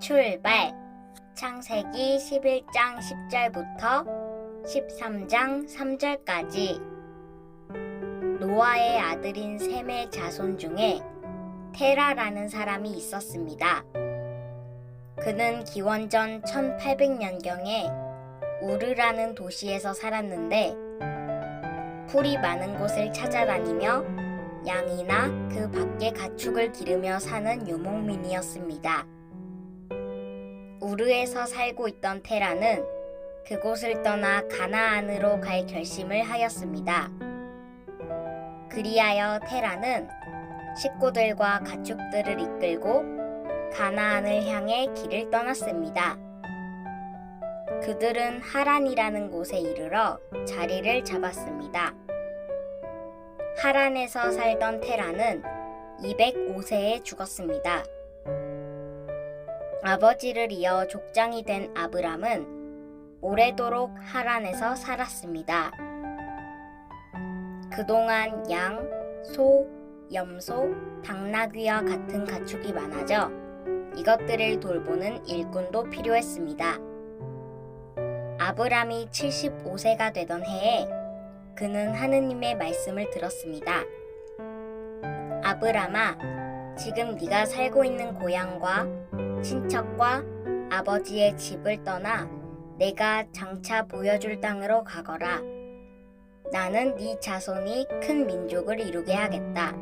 출발! 창세기 11장 10절부터 13장 3절까지 노아의 아들인 셈의 자손 중에 테라라는 사람이 있었습니다. 그는 기원전 1800년경에 우르라는 도시에서 살았는데 풀이 많은 곳을 찾아다니며 양이나 그 밖의 가축을 기르며 사는 유목민이었습니다. 우르에서 살고 있던 테라는 그곳을 떠나 가나안으로 갈 결심을 하였습니다. 그리하여 테라는 식구들과 가축들을 이끌고 가나안을 향해 길을 떠났습니다. 그들은 하란이라는 곳에 이르러 자리를 잡았습니다. 하란에서 살던 테라는 205세에 죽었습니다. 아버지를 이어 족장이 된 아브람은 오래도록 하란에서 살았습니다. 그동안 양, 소, 염소, 당나귀와 같은 가축이 많아져 이것들을 돌보는 일꾼도 필요했습니다. 아브람이 75세가 되던 해에 그는 하느님의 말씀을 들었습니다. 아브람아, 지금 네가 살고 있는 고향과 친척과 아버지의 집을 떠나 내가 장차 보여줄 땅으로 가거라. 나는 네 자손이 큰 민족을 이루게 하겠다.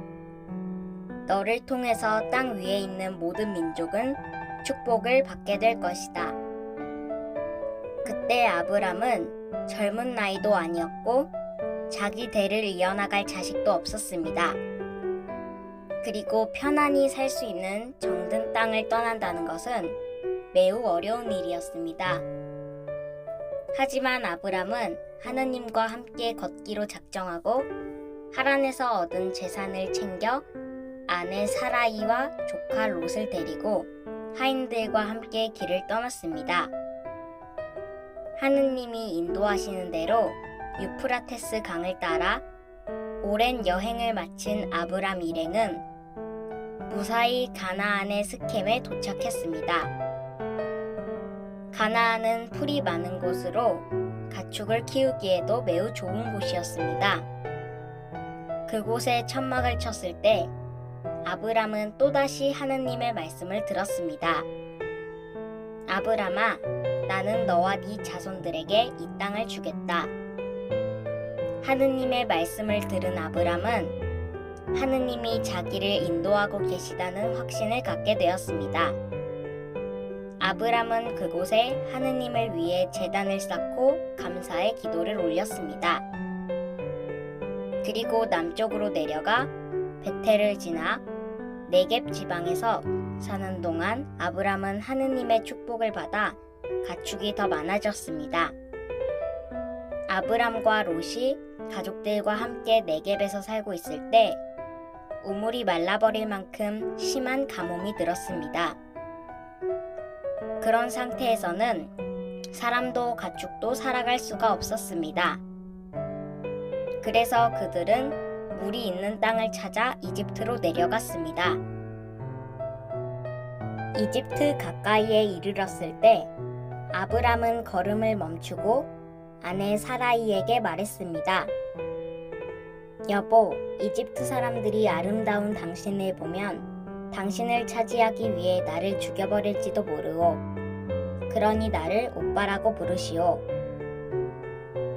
너를 통해서 땅 위에 있는 모든 민족은 축복을 받게 될 것이다. 그때 아브람은 젊은 나이도 아니었고 자기 대를 이어나갈 자식도 없었습니다. 그리고 편안히 살 수 있는 정든 땅을 떠난다는 것은 매우 어려운 일이었습니다. 하지만 아브람은 하느님과 함께 걷기로 작정하고 하란에서 얻은 재산을 챙겨 아내 사라이와 조카 롯을 데리고 하인들과 함께 길을 떠났습니다. 하느님이 인도하시는 대로 유프라테스 강을 따라 오랜 여행을 마친 아브람 일행은 무사히 가나안의 스켐에 도착했습니다. 가나안은 풀이 많은 곳으로 가축을 키우기에도 매우 좋은 곳이었습니다. 그곳에 천막을 쳤을 때 아브람은 또다시 하느님의 말씀을 들었습니다. 아브람아, 나는 너와 네 자손들에게 이 땅을 주겠다. 하느님의 말씀을 들은 아브람은 하느님이 자기를 인도하고 계시다는 확신을 갖게 되었습니다. 아브람은 그곳에 하느님을 위해 재단을 쌓고 감사의 기도를 올렸습니다. 그리고 남쪽으로 내려가 베텔을 지나 네겝 지방에서 사는 동안 아브람은 하느님의 축복을 받아 가축이 더 많아졌습니다. 아브람과 롯이 가족들과 함께 네겝에서 살고 있을 때 우물이 말라버릴 만큼 심한 가뭄이 들었습니다. 그런 상태에서는 사람도 가축도 살아갈 수가 없었습니다. 그래서 그들은 물이 있는 땅을 찾아 이집트로 내려갔습니다. 이집트 가까이에 이르렀을 때 아브람은 걸음을 멈추고 아내 사라이에게 말했습니다. 여보, 이집트 사람들이 아름다운 당신을 보면 당신을 차지하기 위해 나를 죽여버릴지도 모르오. 그러니 나를 오빠라고 부르시오.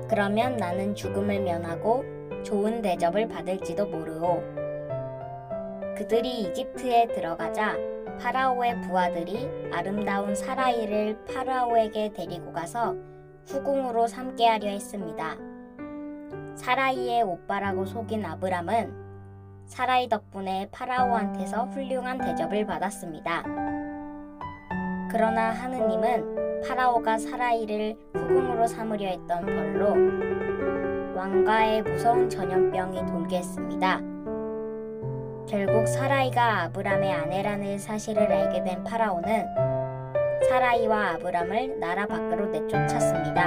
그러면 나는 죽음을 면하고 좋은 대접을 받을지도 모르오. 그들이 이집트에 들어가자 파라오의 부하들이 아름다운 사라이를 파라오에게 데리고 가서 후궁으로 삼게 하려 했습니다. 사라이의 오빠라고 속인 아브람은 사라이 덕분에 파라오한테서 훌륭한 대접을 받았습니다. 그러나 하느님은 파라오가 사라이를 후궁으로 삼으려 했던 벌로 왕가의 무서운 전염병이 돌게 했습니다. 결국 사라이가 아브람의 아내라는 사실을 알게 된 파라오는 사라이와 아브람을 나라 밖으로 내쫓았습니다.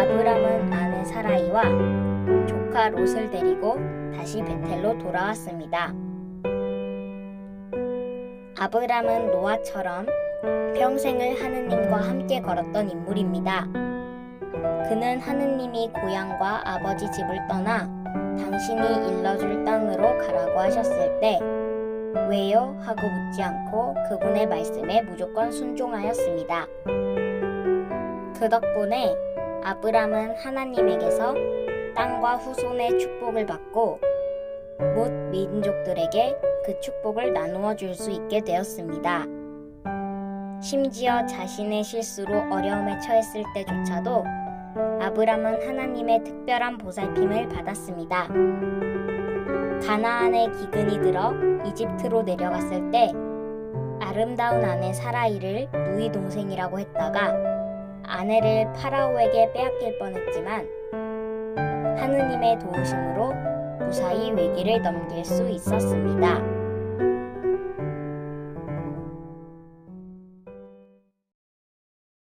아브람은 아내 사라이와 조카 롯을 데리고 다시 베텔로 돌아왔습니다. 아브람은 노아처럼 평생을 하느님과 함께 걸었던 인물입니다. 그는 하느님이 고향과 아버지 집을 떠나 당신이 일러줄 땅으로 가라고 하셨을 때 왜요? 하고 묻지 않고 그분의 말씀에 무조건 순종하였습니다. 그 덕분에 아브람은 하나님에게서 땅과 후손의 축복을 받고 못 민족들에게 그 축복을 나누어 줄 수 있게 되었습니다. 심지어 자신의 실수로 어려움에 처했을 때조차도 아브람은 하나님의 특별한 보살핌을 받았습니다. 가나안에 기근이 들어 이집트로 내려갔을 때 아름다운 아내 사라이를 누이 동생이라고 했다가 아내를 파라오에게 빼앗길 뻔했지만 하느님의 도우심으로 무사히 위기를 넘길 수 있었습니다.